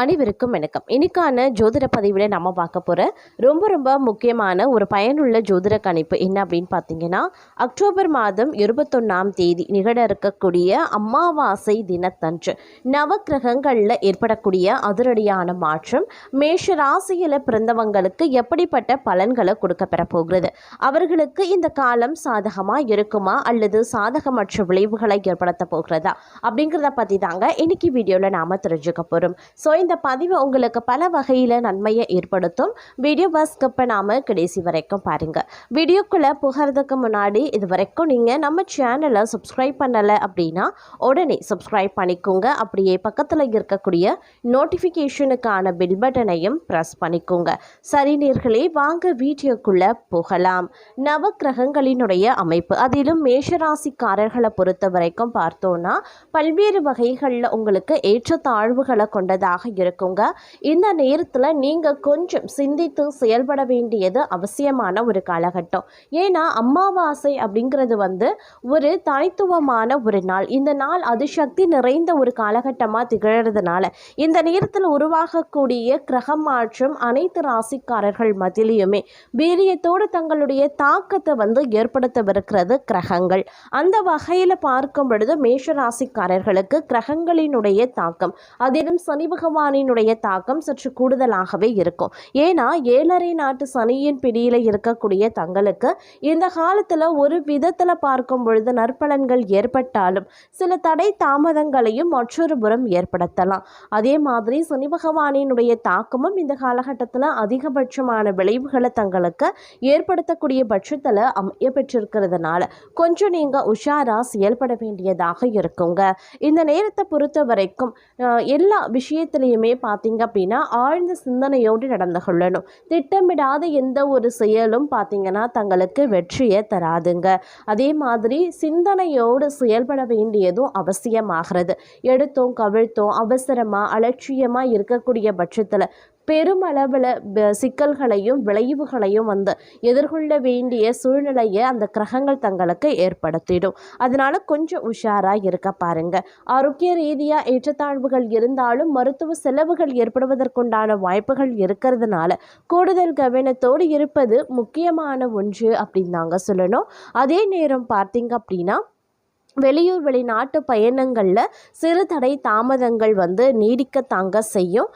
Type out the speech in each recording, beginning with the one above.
அனைவருக்கும் வணக்கம். இன்னைக்கான ஜோதிட பதிவில் நம்ம பார்க்க போகிற ரொம்ப ரொம்ப முக்கியமான ஒரு பயனுள்ள ஜோதிட கணிப்பு என்ன அப்படின்னு பார்த்தீங்கன்னா அக்டோபர் மாதம் இருபத்தொன்னாம் தேதி நிகழ இருக்கக்கூடிய அமாவாசை தினத்தன்று. நவக்கிரகங்களில் ஏற்படக்கூடிய அதிரடியான மாற்றம் மேஷ ராசியில் பிறந்தவங்களுக்கு எப்படிப்பட்ட பலன்களை கொடுக்க போகிறது அவர்களுக்கு இந்த காலம் சாதகமாக இருக்குமா? அல்லது சாதகமற்ற விளைவுகளை ஏற்படுத்த போகிறதா? அப்படிங்கிறத பற்றி தாங்க இன்னைக்கு வீடியோவில் நாம் தெரிஞ்சுக்க போகிறோம் ஸோ இந்த இந்த பதிவு உங்களுக்கு பல வகையில் நன்மையை ஏற்படுத்தும். வீடியோவை ஸ்கிப் பண்ணாமல் கடைசி வரைக்கும் பாருங்கள் வீடியோக்குள்ளே புகிறதுக்கு முன்னாடி இது வரைக்கும் நீங்கள் நம்ம சேனலை சப்ஸ்கிரைப் பண்ணலை அப்படின்னா உடனே சப்ஸ்கிரைப் பண்ணிக்கோங்க. அப்படியே பக்கத்தில் இருக்கக்கூடிய நோட்டிஃபிகேஷனுக்கான பில் பட்டனையும் ப்ரெஸ் பண்ணிக்கோங்க. சரி நேர்களே வாங்க வீடியோக்குள்ளே போகலாம். நவக்கிரகங்களினுடைய அமைப்பு. அதிலும் மேஷராசிக்காரர்களை பொறுத்த வரைக்கும் பார்த்தோன்னா பல்வேறு வகைகளில் உங்களுக்கு ஏற்றத்தாழ்வுகளை கொண்டதாக இருக்குங்க. இந்த நேரத்தில் நீங்கள் கொஞ்சம் சிந்தித்து செயல்பட வேண்டியது அவசியமான ஒரு காலகட்டம். ஏன்னா அமாவாசை அப்படிங்கிறது வந்து ஒரு தனித்துவமான ஒரு நாள். இந்த நாள் அதிசக்தி நிறைந்த ஒரு காலகட்டமாக திகழறதுனால இந்த நேரத்தில் உருவாகக்கூடிய கிரக மாற்றம் அனைத்து ராசிக்காரர்கள் மத்தியிலையுமே வீரியத்தோடு தங்களுடைய தாக்கத்தை வந்து ஏற்படுத்தவிருக்கிறது கிரகங்கள். அந்த வகையில் பார்க்கும் பொழுது மேஷ ராசிக்காரர்களுக்கு கிரகங்களினுடைய தாக்கம். அதிலும் சனி பகவானினுடைய தாக்கம் சற்று கூடுதலாகவே இருக்கும். ஏன்னா ஏழரை நாட்டு சனியின் பிடியில் இருக்கக்கூடிய தங்களுக்கு இந்த காலத்தில் ஒரு விதத்தில் பார்க்கும் பொழுது நற்பலன்கள் ஏற்பட்டாலும் சில தடை தாமதங்களையும் மற்றொரு புறம் ஏற்படுத்தலாம். அதே மாதிரி சனி பகவானினுடைய தாக்கமும் இந்த காலகட்டத்தில் அதிகபட்சமான விளைவுகளை தங்களுக்கு ஏற்படுத்தக்கூடிய பட்சத்தில் அமைய பெற்றிருக்கிறதுனால கொஞ்சம் நீங்கள் உஷாராக செயல்பட வேண்டியதாக இருக்குங்க. இந்த நேரத்தை பொறுத்த வரைக்கும் எல்லா விஷயத்திலையும் பார்த்தீங்க அப்படின்னா ஆழ்ந்த சிந்தனையோடு நடந்து கொள்ளணும். திட்டமிடாத எந்த ஒரு செயலும் பார்த்தீங்கன்னா தங்களுக்கு வெற்றியை தராதுங்க. அதே மாதிரி சிந்தனையோடு செயல்பட வேண்டியதும் அவசியமாகிறது. எடுத்தோம் கவிழ்த்தோம் அவசரமாக அலட்சியமாக இருக்கக்கூடிய பட்சத்தில் பெருமளவில் சிக்கல்களையும் விளைவுகளையும் வந்து எதிர்கொள்ள வேண்டிய சூழ்நிலையை அந்த கிரகங்கள் தங்களுக்கு ஏற்படுத்திடும். அதனால கொஞ்சம் உஷாராக இருக்க பாருங்க. ஆரோக்கிய ரீதியாக ஏற்றத்தாழ்வுகள் இருந்தாலும் மருத்துவ செலவுகள் ஏற்படுவதற்குண்டான வாய்ப்புகள் இருக்கிறதுனால கூடுதல் கவனத்தோடு இருப்பது முக்கியமான ஒன்று அப்படின்னு நாங்கள் சொல்லணும். அதே நேரம் பார்த்தீங்க அப்படின்னா வெளியூர் வெளிநாட்டு பயணங்களில் சிறு தடை தாமதங்கள் வந்து நீடிக்க தாங்க செய்யும்.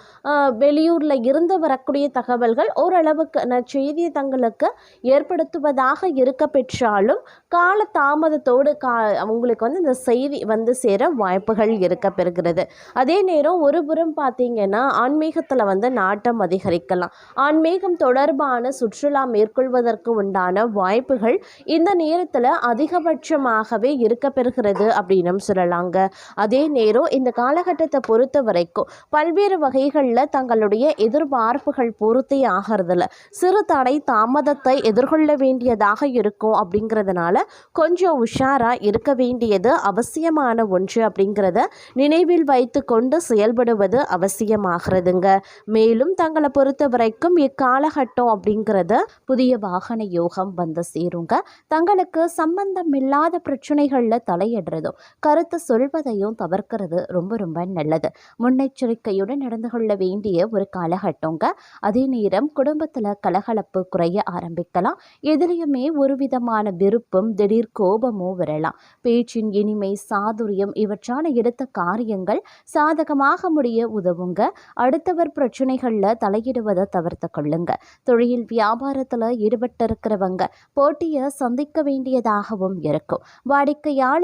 வெளியூரில் இருந்து வரக்கூடிய தகவல்கள் ஓரளவுக்கு செய்தியை தங்களுக்கு ஏற்படுத்துவதாக இருக்க பெற்றாலும் கால தாமதத்தோடு கா அவங்களுக்கு வந்து இந்த செய்தி வந்து சேர வாய்ப்புகள் இருக்க பெறுகிறது. அதே நேரம் ஒரு புறம் பார்த்தீங்கன்னா ஆன்மீகத்தில் வந்து நாட்டம் அதிகரிக்கலாம். ஆன்மீகம் தொடர்பான சுற்றுலா மேற்கொள்வதற்கு உண்டான வாய்ப்புகள் இந்த நேரத்தில் அதிகபட்சமாகவே இருக்க பெறுகிறது. அப்படின்னும் சொல்லலாங்க. அதே நேரம் இந்த காலகட்டத்தை பொறுத்த வரைக்கும் பல்வேறு வகைகளில் தங்களுடைய எதிர்பார்ப்புகள் பூர்த்தி ஆகிறதுல சிறு தடை தாமதத்தை எதிர்கொள்ள வேண்டியதாக இருக்கும் அப்படிங்கிறதுனால கொஞ்சம் உஷாராக இருக்க வேண்டியது அவசியமான ஒன்று அப்படிங்கிறத நினைவில் வைத்து கொண்டு செயல்படுவது அவசியமாகிறதுங்க. மேலும் தங்களை பொறுத்த வரைக்கும் இக்காலகட்டம் அப்படிங்கிறது புதிய வாகன யோகம் வந்து சேருங்க. தங்களுக்கு சம்பந்தம் இல்லாத பிரச்சனைகளில் தலையிடுறதும் கருத்து சொல்வதையும் தவிர்க்கிறது ரொம்ப ரொம்ப நல்லது. முன்னெச்சரிக்கையுடன் நடந்து கொள்ள வேண்டிய ஒரு காலகட்டங்க. அதே நேரம் குடும்பத்தில் கலகலப்பு குறைய ஆரம்பிக்கலாம். எதிலையுமே ஒரு விதமான விருப்பம் திடீர் கோபமும் வரலாம். பேச்சின் இனிமை சாதுரியம் இவற்றான எடுத்த காரியங்கள் சாதகமாக முடிய உதவுங்க. அடுத்தவர் பிரச்சனைகளில் தலையிடுவதை தவிர்த்து கொள்ளுங்க. தொழில் வியாபாரத்தில் ஈடுபட்டிருக்கிறவங்க போட்டியை சந்திக்க வேண்டியதாகவும் இருக்கும்.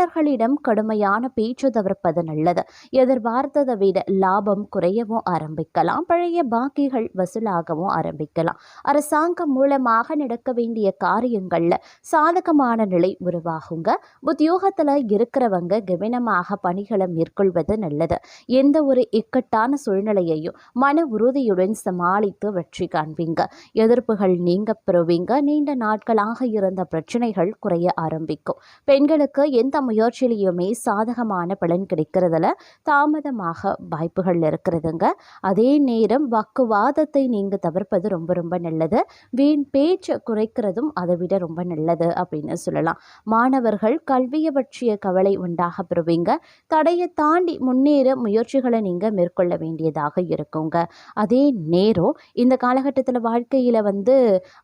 வாடிக்கையாளர்களிடம் கடுமையான பேச்சு தவிர்ப்பது நல்லது. எதிர்பார்த்ததை விட லாபம் குறையவும் ஆரம்பிக்கலாம். பழைய பாக்கிகள் வசூலாகவும் ஆரம்பிக்கலாம். அரசாங்கம் மூலமாக நடக்க வேண்டிய காரியங்களில் சாதகமான நிலை உருவாகுங்க. உத்தியோகத்தில் இருக்கிறவங்க கவனமாக பணிகளை மேற்கொள்வது நல்லது. எந்த ஒரு இக்கட்டான சூழ்நிலையையும் மன உறுதியுடன் சமாளித்து வெற்றி காண்பீங்க. எதிர்ப்புகள் நீங்க பெறுவீங்க. நீண்ட நாட்களாக இருந்த பிரச்சனைகள் குறைய ஆரம்பிக்கும். பெண்களுக்கு எந்த முயற்சியிலையுமே சாதகமான பலன் கிடைக்கிறதுல தாமதமாக வாய்ப்புகள் இருக்கிறதுங்க. அதே நேரம் வாக்குவாதத்தை நீங்கள் தவிர்ப்பது ரொம்ப ரொம்ப நல்லது. வீண் பேச்சு குறைக்கிறதும் அதை விட ரொம்ப நல்லது அப்படின்னு சொல்லலாம். மாணவர்கள் கல்வியை பற்றிய கவலை உண்டாக பெறுவீங்க. தடையை தாண்டி முன்னேற முயற்சிகளை நீங்கள் மேற்கொள்ள வேண்டியதாக இருக்குங்க. அதே நேரம் இந்த காலகட்டத்தில் வாழ்க்கையில் வந்து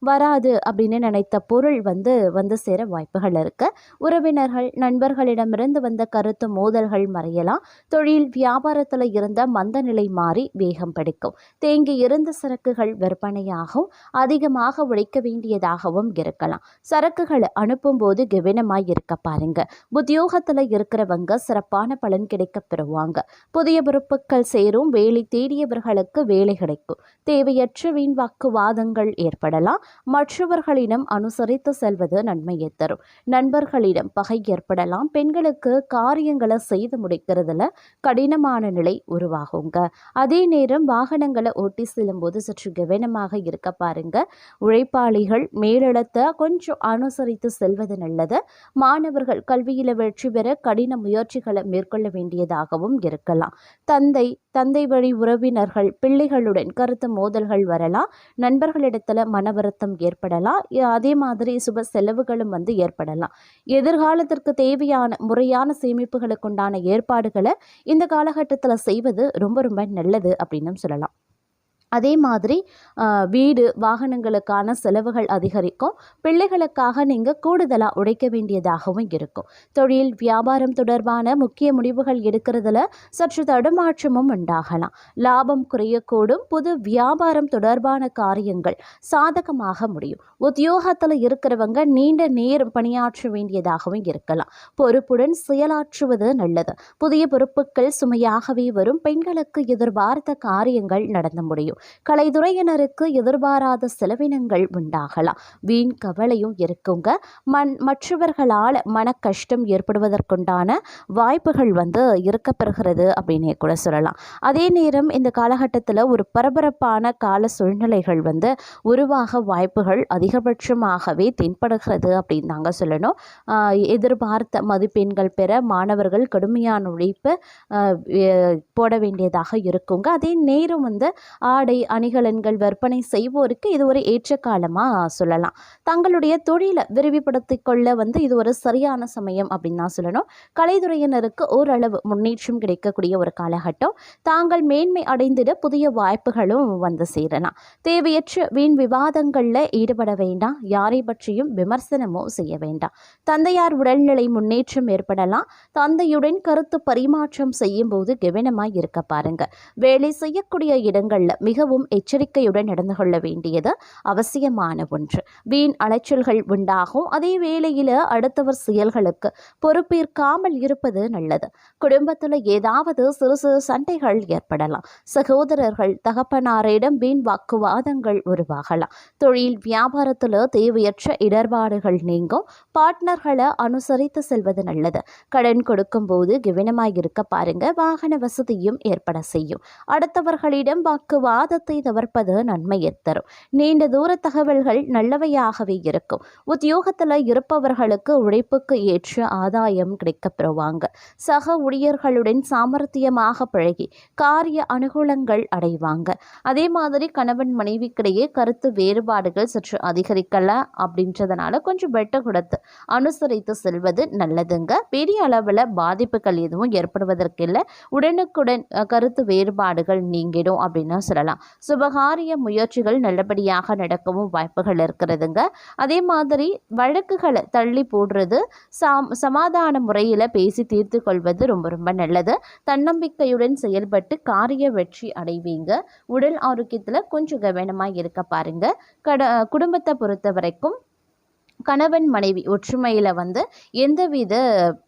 வராது அப்படின்னு நினைத்த பொருள் வந்து வந்து சேர வாய்ப்புகள் இருக்குது உறவினர்கள் நண்பர்கள் நண்பர்களிடமிருந்து வந்த கருத்து மோதல்கள் மறையலாம். தொழில் வியாபாரத்தில் இருந்த மந்த நிலை மாறி வேகம் பிடிக்கும். தேங்கி இருந்த சரக்குகள் விற்பனையாகவும் அதிகமாக உழைக்க வேண்டியதாகவும் இருக்கலாம். சரக்குகளை அனுப்பும்போது கவனமாய் இருக்க பாருங்க. உத்தியோகத்தில் இருக்கிறவங்க சிறப்பான பலன் கிடைக்க பெறுவாங்க. புதிய பொறுப்புகள் சேரும் வேலை தேடியவர்களுக்கு வேலை கிடைக்கும். தேவையற்ற வீண் வாக்குவாதங்கள் ஏற்படலாம். மற்றவர்களிடம் அனுசரித்து செல்வது நன்மையை தரும். நண்பர்களிடம் பகை ஏற்படலாம். பெண்களுக்கு காரியங்களை செய்து முடிக்கிறதுல கடினமான நிலை உருவாகுங்க. அதே நேரம் வாகனங்களை ஓட்டி செல்லும்போது சற்று கவனமாக இருக்க பாருங்க. உழைப்பாளிகள் மேலிடத்தை கொஞ்சம் அனுசரித்து செல்வது நல்லது. மாணவர்கள் கல்வியில் வெற்றி பெற கடின முயற்சிகளை மேற்கொள்ள வேண்டியதாகவும் இருக்கலாம். தந்தை தந்தை வழி உறவினர்கள் பிள்ளைகளுடன் கருத்து மோதல்கள் வரலாம். நண்பர்களிடத்துல மன வருத்தம் ஏற்படலாம். அதே மாதிரி சுப செலவுகளும் வந்து ஏற்படலாம். எதிர்காலத்திற்கு தேவையான முறையான சேமிப்புகளுக்குண்டான ஏற்பாடுகளை இந்த காலகட்டத்தில் செய்வது ரொம்ப ரொம்ப நல்லது அப்படின்னு சொல்லலாம். அதே மாதிரி வீடு வாகனங்களுக்கான செலவுகள் அதிகரிக்கும். பிள்ளைகளுக்காக நீங்கள் கூடுதலாக உழைக்க வேண்டியதாகவும் இருக்கும். தொழில் வியாபாரம் தொடர்பான முக்கிய முடிவுகள் எடுக்கிறதுல சற்று தடுமாற்றமும் உண்டாகலாம். லாபம் குறையக்கூடும். புது வியாபாரம் தொடர்பான காரியங்கள் சாதகமாக முடியும். உத்தியோகத்தில் இருக்கிறவங்க நீண்ட நேரம் பணியாற்ற வேண்டியதாகவும் இருக்கலாம். பொறுப்புடன் செயலாற்றுவது நல்லது. புதிய பொறுப்புகள் சுமையாகவே வரும். பெண்களுக்கு எதிர்பார்த்த காரியங்கள் நடந்து முடியும். கலைத்துறையினருக்கு எதிர்பாராத செலவினங்கள் உண்டாகலாம். வீண் கவலையும் இருக்குங்க. மண் மற்றவர்களால் மன கஷ்டம் ஏற்படுவதற்குண்டான வாய்ப்புகள் வந்து இருக்கப்பெறுகிறது அப்படின்னே கூட சொல்லலாம். அதே நேரம் இந்த காலகட்டத்தில் ஒரு பரபரப்பான கால சூழ்நிலைகள் வந்து உருவாக வாய்ப்புகள் அதிகபட்சமாகவே தென்படுகிறது அப்படின்னு தாங்க சொல்லணும். எதிர்பார்த்த மதிப்பெண்கள் பெற மாணவர்கள் கடுமையான உழைப்பு போட வேண்டியதாக இருக்குங்க. அதே நேரம் வந்து ஆடை அணிகலன்கள் விற்பனை செய்வோருக்கு இது ஒரு ஏற்ற காலமாக சொல்லலாம். தங்களுடைய தொழிலை விரிவுபடுத்திக் கொள்ள வந்து இது ஒரு சரியான சமயம் அப்படின்னு தான் சொல்லணும். கலைத்துறையினருக்கு ஓரளவு முன்னேற்றம் கிடைக்கக்கூடிய ஒரு காலகட்டம். தாங்கள் மேன்மை அடைந்திட புதிய வாய்ப்புகளும் வந்து சேரலாம். தேவையற்ற வீண் விவாதங்களில் ஈடுபட வேண்டாம். யாரை பற்றியும் விமர்சனமோ செய்ய வேண்டாம். தந்தையார் உடல்நிலை முன்னேற்றம் ஏற்படலாம். தந்தையுடன் கருத்து பரிமாற்றம் செய்யும் போது கவனமாக இருக்க பாருங்க. வேலை செய்யக்கூடிய இடங்கள்ல மிகவும் எச்சரிக்கையுடன் நடந்து கொள்ள வேண்டியது அவசியமான ஒன்று. வீண் அலைச்சல்கள் உண்டாகும். அதே வேளையில் அடுத்தவர் செயல்களுக்கு பொறுப்பேற்காமல் இருப்பது நல்லது. குடும்பத்தில் ஏதாவது சிறு சிறு சண்டைகள் ஏற்படலாம். சகோதரர்கள் தகப்பனாரிடம் வீண் வாக்குவாதங்கள் உருவாகலாம். தொழில் வியாபாரத்தில் தேவையற்ற இடர்பாடுகள் நீங்கும். பார்ட்னர்களை அனுசரித்து செல்வது நல்லது. கடன் கொடுக்கும்போது கவனமாக இருக்க பாருங்க. வாகன வசதியும் ஏற்பட செய்யும். அடுத்தவர்களிடம் வாக்குவாதத்தை தவிர்ப்பது நன்மையை தரும். நீண்ட தூர தகவல்கள் நல்லவையாகவே இருக்கும். உத்தியோகத்தில் இருப்பவர்களுக்கு உழைப்புக்கு ஏற்ற ஆதாயம் கிடைக்கப்பெறுவாங்க. சக ஊழியர்களுடன் சாமர்த்தியமாக பழகி காரிய அனுகூலங்கள் அடைவாங்க. அதே மாதிரி கணவன் மனைவிக்கிடையே கருத்து வேறுபாடுகள் சற்று அதிகரிக்கல அப்படின்றதுனால கொஞ்சம் வெட்ட கொடுத்து அனுசரித்து செல்வது நல்லதுங்க. பெரிய அளவில் பாதிப்புகள் எதுவும் ஏற்படுவதற்கில்லை. உடனுக்குடன் கருத்து வேறுபாடுகள் நீங்கிடும் அப்படின்னு சொல்லலாம். சுபகாரிய முயற்சிகள் நல்லபடியாக நடக்கவும் வாய்ப்புகள் இருக்கிறதுங்க. அதே மாதிரி வழக்குகளை தள்ளி போடுறது சாம் சமாதான முறையில் பேசி தீர்த்து கொள்வது ரொம்ப ரொம்ப நல்லது. தன்னம்பிக்கையுடன் செயல்பட்டு காரிய வெற்றி அடைவீங்க. உடல் ஆரோக்கியத்தில் கொஞ்சம் கவனமாக இருக்க பாருங்க. கட குடும்பத்தை பொறுத்த வரைக்கும் கணவன் மனைவி ஒற்றுமையில் வந்து எந்தவித